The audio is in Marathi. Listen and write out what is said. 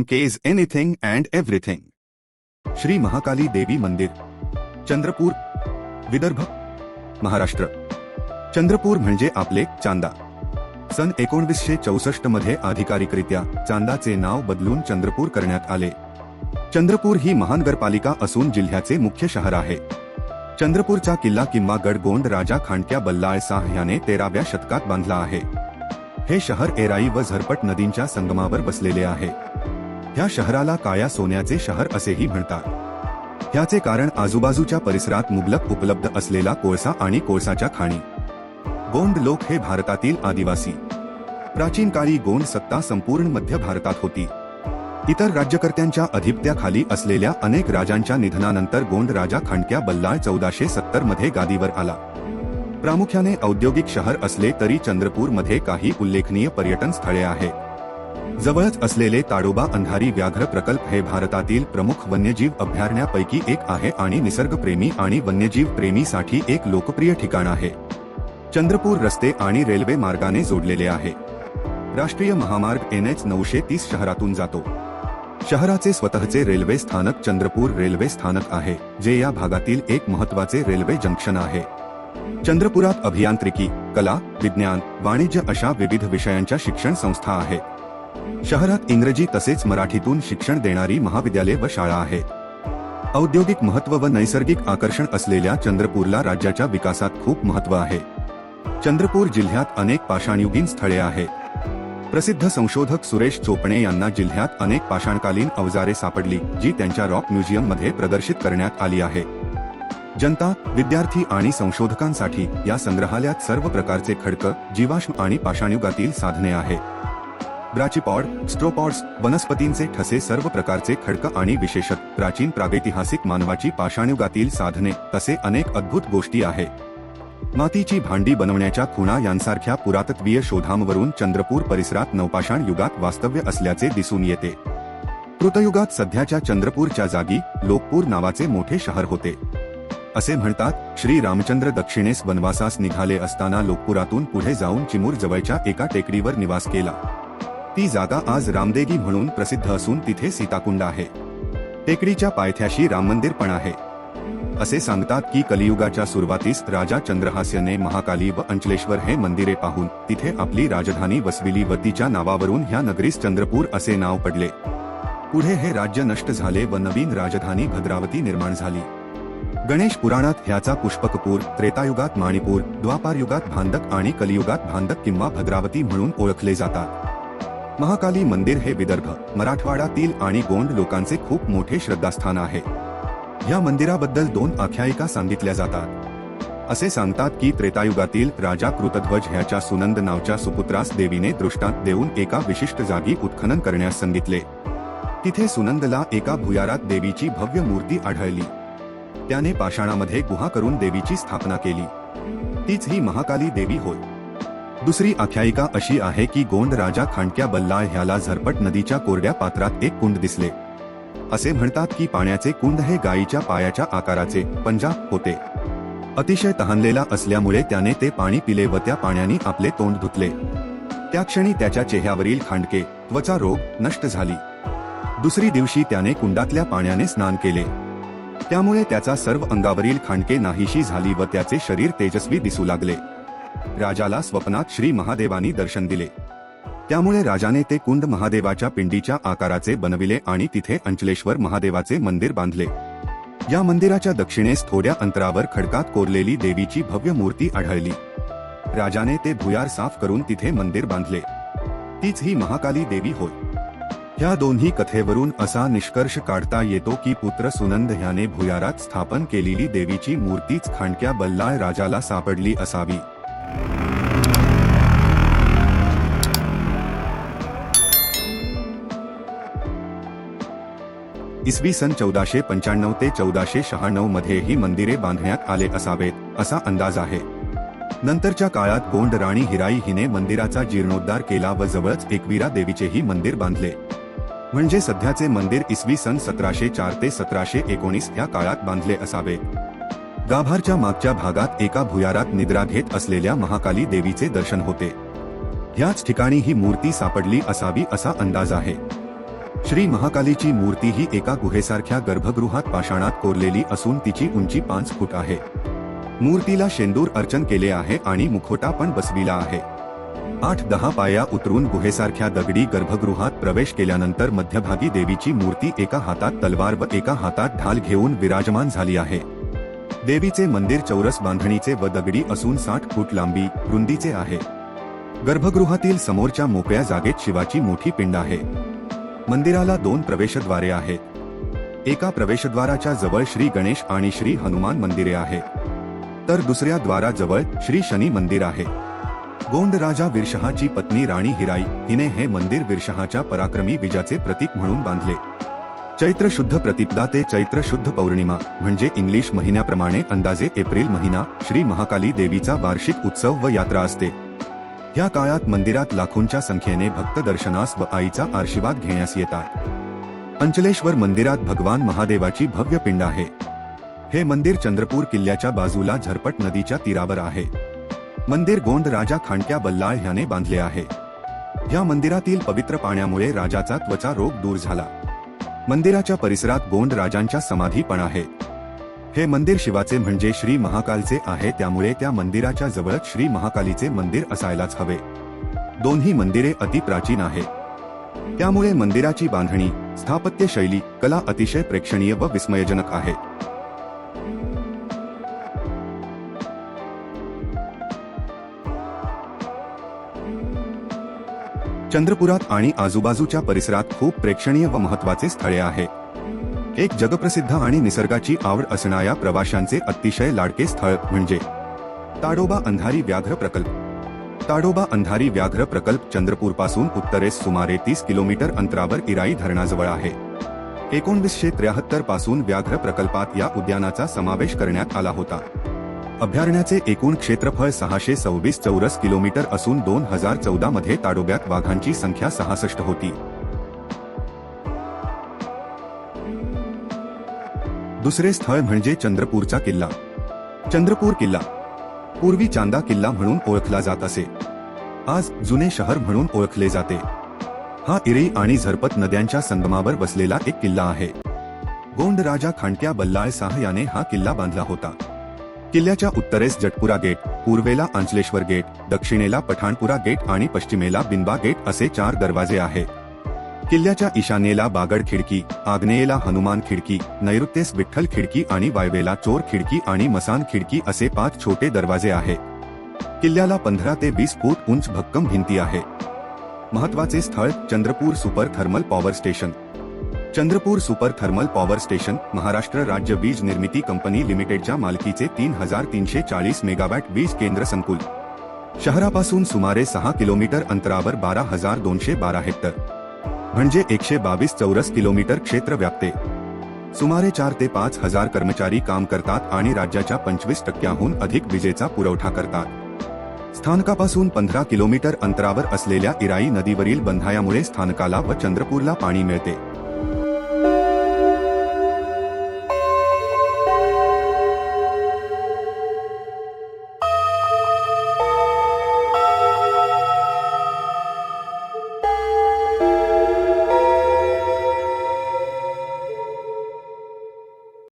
M K is anything and Shri Mahakali Devi Mandir Chandrapur Vidarbha Maharashtra. Chandrapur म्हणजे आपले चांदा. सन एकोणवीसशे चौसष्टमध्ये अधिकारिकरित्या चांदाचे नाव बदलून चंद्रपूर करण्यात आले. चंद्रपूर ही महानगरपालिका असून जिल्ह्याचे मुख्य शहर आहे. चंद्रपूरचा किल्ला किंवा गडगोंड राजा खांडक्या बल्लाळ शाह याने तेराव्या शतकात बांधला आहे. हे शहर एराई व झरपट नदींच्या संगमावर बसलेले आहे. ह्या शहराला काळ्या सोन्याचे शहर असेही म्हणतात. ह्याचे कारण आजूबाजूच्या परिसरात मुबलक उपलब्ध असलेला कोळसा आणि कोळसाच्या खाणी. गोंड लोक हे भारतातील आदिवासी. प्राचीन काळी गोंड सत्ता संपूर्ण मध्य भारतात होती. इतर राज्यकर्त्यांच्या अधिपत्याखाली असलेल्या अनेक राजांच्या निधनानंतर गोंड राजा खांडक्या बल्लाळ चौदाशे सत्तरमध्ये गादीवर आला. प्रामुख्याने औद्योगिक शहर असले तरी चंद्रपूरमध्ये काही उल्लेखनीय पर्यटन स्थळे आहेत. जवळच असलेले ताडोबा अंधारी व्याघ्र प्रकल्प हे भारतातील प्रमुख वन्यजीव अभयारण्यापैकी एक आहे आणि निसर्गप्रेमी आणि वन्यजीव प्रेमीसाठी एक लोकप्रिय ठिकाण आहे. चंद्रपूर रस्ते आणि रेल्वे मार्गाने जोडलेले आहे. राष्ट्रीय महामार्ग एन एच नऊशे तीस शहरातून जातो. शहराचे स्वतःचे रेल्वे स्थानक चंद्रपूर रेल्वे स्थानक आहे जे या भागातील एक महत्त्वाचे रेल्वे जंक्शन आहे. चंद्रपुरात अभियांत्रिकी कला विज्ञान वाणिज्य अशा विविध विषयांच्या शिक्षण संस्था आहेत. शहरात इंग्रजी तसेच मराठीतून शिक्षण देणारी महाविद्यालय व शाळा आहेत औद्योगिक महत्त्व व नैसर्गिक आकर्षण असलेल्या चंद्रपूरला राज्याच्या विकासात खूप महत्त्व आहे. चंद्रपूर जिल्ह्यात अनेक पाषाणयुगीन स्थळे आहेत प्रसिद्ध संशोधक सुरेश चोपणे यांना जिल्ह्यात अनेक पाषाणकालीन अवजारे सापडली जी त्यांच्या रॉक म्युझियममध्ये प्रदर्शित करण्यात आली आहे. जनता विद्यार्थी आणि संशोधकांसाठी या संग्रहालयात सर्व प्रकारचे खडक जीवाश्म आणि पाषाणयुगातील साधने आहेत ब्राचीपॉड स्ट्रोपॉड्स वनस्पतींचे ठसे सर्व प्रकारचे खडक आणि विशेषत प्राचीन प्रागैतिहासिक मानवाची पाषाणयुगातील साधने तसे अनेक अद्भुत गोष्टी आहे. मातीची भांडी बनवण्याच्या खुणा यांसारख्या पुरातत्वीय शोधांवरून चंद्रपूर परिसरात नवपाषाण युगात वास्तव्य असल्याचे दिसून येते. कृतयुगात सध्याच्या चंद्रपूरच्या जागी लोकपूर नावाचे मोठे शहर होते. असे म्हणतात श्री रामचंद्र दक्षिणेस वनवासास निघाले असताना लोकपुरातून पुढे जाऊन चिमूर जवळच्या एका टेकडीवर निवास केला. ती जागा आज रामदेगी म्हणून प्रसिद्ध असून तिथे सीताकुंड आहे. टेकडीच्या पायथ्याशी राम मंदिर पण आहे. असे सांगतात की कलियुगाच्या सुरुवातीस राजा चंद्रहास्यने महाकाली व अंचलेश्वर हे मंदिरे पाहून तिथे आपली राजधानी वसविली व तिच्या नावावरून ह्या नगरीस चंद्रपूर असे नाव पडले. पुढे हे राज्य नष्ट झाले व नवीन राजधानी भद्रावती निर्माण झाली. गणेश पुराणात ह्याचा पुष्पकपूर त्रेतायुगात माणिपूर द्वापारयुगात भांदक आणि कलियुगात भांदक किंवा भद्रावती म्हणून ओळखले जातात. महाकाली मंदिर हे विदर्भ मराठवाडातील आणि गोंड लोकांचे खूप मोठे श्रद्धास्थान आहे. या मंदिराबद्दल दोन आख्यायिका सांगितल्या जातात. असे सांगतात की त्रेतायुगातील राजा कृतध्वज ह्याच्या सुनंद नावच्या सुपुत्रास देवीने दृष्टांत देऊन एका विशिष्ट जागी उत्खनन करण्यास सांगितले. तिथे सुनंदला एका भुयारात देवीची भव्य मूर्ती आढळली. त्याने पाषाणामध्ये गुहा करून देवीची स्थापना केली. तीच ही महाकाली देवी होय. दुसरी आख्यायिका अशी आहे की गोंड राजा खांडक्या बल्लाळ ह्याला झरपट नदीच्या कोरड्या पात्रात एक कुंड दिसले. असे म्हणतात की पाण्याचे कुंड हे गायीच्या पायाच्या आकाराचे पंजाब होते. अतिशय तहानलेला असल्यामुळे त्याने ते पाणी पिले व त्या पाण्याने आपले तोंड धुतले. त्या क्षणी त्याच्या चेहऱ्यावरील खांडके त्वचा रोग नष्ट झाली. दुसरी दिवशी त्याने कुंडातल्या पाण्याने स्नान केले. त्यामुळे त्याचा सर्व अंगावरील खांडके नाहीशी झाली व त्याचे शरीर तेजस्वी दिसू लागले. राजाला स्वप्नात श्री महादेवानी दर्शन दिले. त्यामुळे राजाने ते कुंड महादेवाच्या पिंडीच्या आकाराचे बनविले आणि तिथे अंचलेश्वर महादेवाचे मंदिर बांधले. या मंदिराच्या दक्षिणेस थोड्या अंतरावर खडकात कोरलेली देवीची भव्य मूर्ती आढळली. राजाने ते भुयार साफ करून तिथे मंदिर बांधले. तीच ही महाकाली देवी होय. ह्या दोन्ही कथेवरून असा निष्कर्ष काढता येतो की पुत्र सुनंद ह्याने भुयारात स्थापन केलेली देवीची मूर्तीच खांडक्या बल्लाळ राजाला सापडली असावी. इसवी सन चौदाशे पंच्याण्णव ते चौदाशे शहाण्णवमध्ये ही मंदिरे बांधण्यात आले असावेत असा अंदाज आहे. नंतरच्या काळात गोंड राणी हिराई हिने मंदिराचा जीर्णोद्धार केला व जवळच एकवीरा देवीचेही मंदिर बांधले. म्हणजे सध्याचे मंदिर इसवी सन सतराशे चार ते सतराशे एकोणीस या काळात बांधले असावे. गाभारच्या मागच्या भागात एका भुयारात निद्रा घेत असलेल्या महाकाली देवीचे दर्शन होते. ह्याच ठिकाणी ही मूर्ती सापडली असावी असा अंदाज आहे. श्री महाकालीची मूर्ती ही एका गुहेसारख्या गर्भगृहात पाषाणात कोरलेली असून तिची उंची पाच फूट आहे. मूर्तीला शेंदूर अर्चन केले आहे आणि मुखोटा पण बसविला आहे. आठ दहा पाया उतरून गुहेसारख्या दगडी गर्भगृहात प्रवेश केल्यानंतर मध्यभागी देवीची मूर्ती एका हातात तलवार व एका हातात ढाल घेऊन विराजमान झाली आहे. देवीचे मंदिर चौरस बांधणीचे व दगडी असून साठ फूट लांबी रुंदीचे आहे. गर्भगृहातील समोरच्या मोकळ्या जागेत शिवाची मोठी पिंड आहे. मंदिराला दोन प्रवेशद्वारे आहेत. एका प्रवेशद्वाराच्या जवळ श्री गणेश आणि श्री हनुमान मंदिरे आहे तर दुसऱ्या द्वाराजवळ श्री शनी मंदिर आहे. गोंड राजा विरशहाची पत्नी राणी हिराई हिने हे मंदिर विरशहाच्या पराक्रमी विजाचे प्रतीक म्हणून बांधले. चैत्र शुद्ध प्रतिपदा ते चैत्र शुद्ध पौर्णिमा म्हणजे इंग्लिश महिन्याप्रमाणे अंदाजे एप्रिल महिना श्री महाकाली देवीचा वार्षिक उत्सव व यात्रा असते. या काळात मंदिरात लाखोंच्या संख्येने भक्त दर्शनास व आईचा आशीर्वाद घेण्यास येतात अंचलेश्वर मंदिरात भगवान महादेवाची भव्य पिंड आहे. हे मंदिर चंद्रपूर किल्ल्याच्या बाजूला झरपट नदीच्या तीरावर आहे. मंदिर गोंड राजा खांडक्या बल्लाळ ह्याने बांधले आहे. या मंदिरातील पवित्र पाण्यामुळे राजाचा त्वचा रोग दूर झाला. मंदिराच्या परिसरात गोंड राजांच्या समाधी पण आहेत हे मंदिर शिवाचे म्हणजे श्री महाकालचे आहे त्यामुळे त्या मंदिराच्या जवळच श्री महाकालीचे मंदिर असायलाच हवे. दोन्ही मंदिरे अति प्राचीन आहेत त्यामुळे मंदिराची बांधणी स्थापत्य शैली कला अतिशय प्रेक्षणीय व विस्मयजनक आहे. चंद्रपुरात आणि आजूबाजूच्या परिसरात खूप प्रेक्षणीय व महत्त्वाचे स्थळे आहे. एक जगप्रसिद्ध आणि निसर्गाची आवड असणाऱ्या प्रवाशांचे अतिशय लाडके स्थळ म्हणजे ताडोबा अंधारी व्याघ्र प्रकल्प. ताडोबा अंधारी व्याघ्र प्रकल्प चंद्रपूरपासून उत्तरेस सुमारे तीस किलोमीटर अंतरावर इराई धरणाजवळ आहे. एकोणवीसशे त्र्याहत्तरपासून व्याघ्र प्रकल्पात या उद्यानाचा समावेश करण्यात आला होता. अभयारण्याचे एकूण क्षेत्रफळ सहाशे सव्वीस चौरस किलोमीटर असून दोन हजार चौदा मध्ये ताडोब्यात वाघांची संख्या सहासष्ट होती. दुसरे स्थळ म्हणजे चंद्रपूरचा किल्ला. चंद्रपूर किल्ला. पूर्वी चांदा किल्ला म्हणून ओळखला जात असे. आज जुने शहर म्हणून ओळखले जाते. हा इरी आणि झरपत नद्यांच्या संगमावर बसलेला एक किल्ला आहे. गोंड राजा खांडक्या बल्लाळ शाह याने हा किल्ला बांधला होता. किल्ल्याच्या उत्तरेस जटपुरा गेट पूर्वेला अंचलेश्वर गेट दक्षिणेला पठाणपुरा गेट आणि पश्चिमेला बिनबा गेट असे चार दरवाजे आहेत. किल्ल्याच्या ईशान्येला बागड खिडकी आग्नेयेला हनुमान खिडकी नैऋत्येस विठ्ठल खिडकी आणि वायवेला चोर खिडकी आणि मसान खिडकी असे पाच छोटे दरवाजे आहेत. किल्ल्याला पंधरा ते वीस फूट उंच भक्कम भिंती आहे. महत्त्वाचे स्थळ Chandrapur super thermal power station. Chandrapur super thermal power station Maharashtra राज्य वीज निर्मिती कंपनी लिमिटेडच्या मालकीचे तीन हजार तीनशे चाळीस मेगावॅट वीज केंद्र संकुल. शहरापासून सुमारे सहा किलोमीटर अंतरावर बारा हजार दोनशे बारा हेक्टर. म्हणजे एकशे बावीस चौरस किलोमीटर क्षेत्र व्यापते. सुमारे चार ते पाच हजार कर्मचारी काम करतात आणि राज्याच्या पंचवीस टक्क्याहून अधिक विजेचा पुरवठा करतात. स्थानकापासून पंधरा किलोमीटर अंतरावर असलेल्या इराई नदीवरील बंधायामुळे स्थानकाला व चंद्रपूरला पाणी मिळते.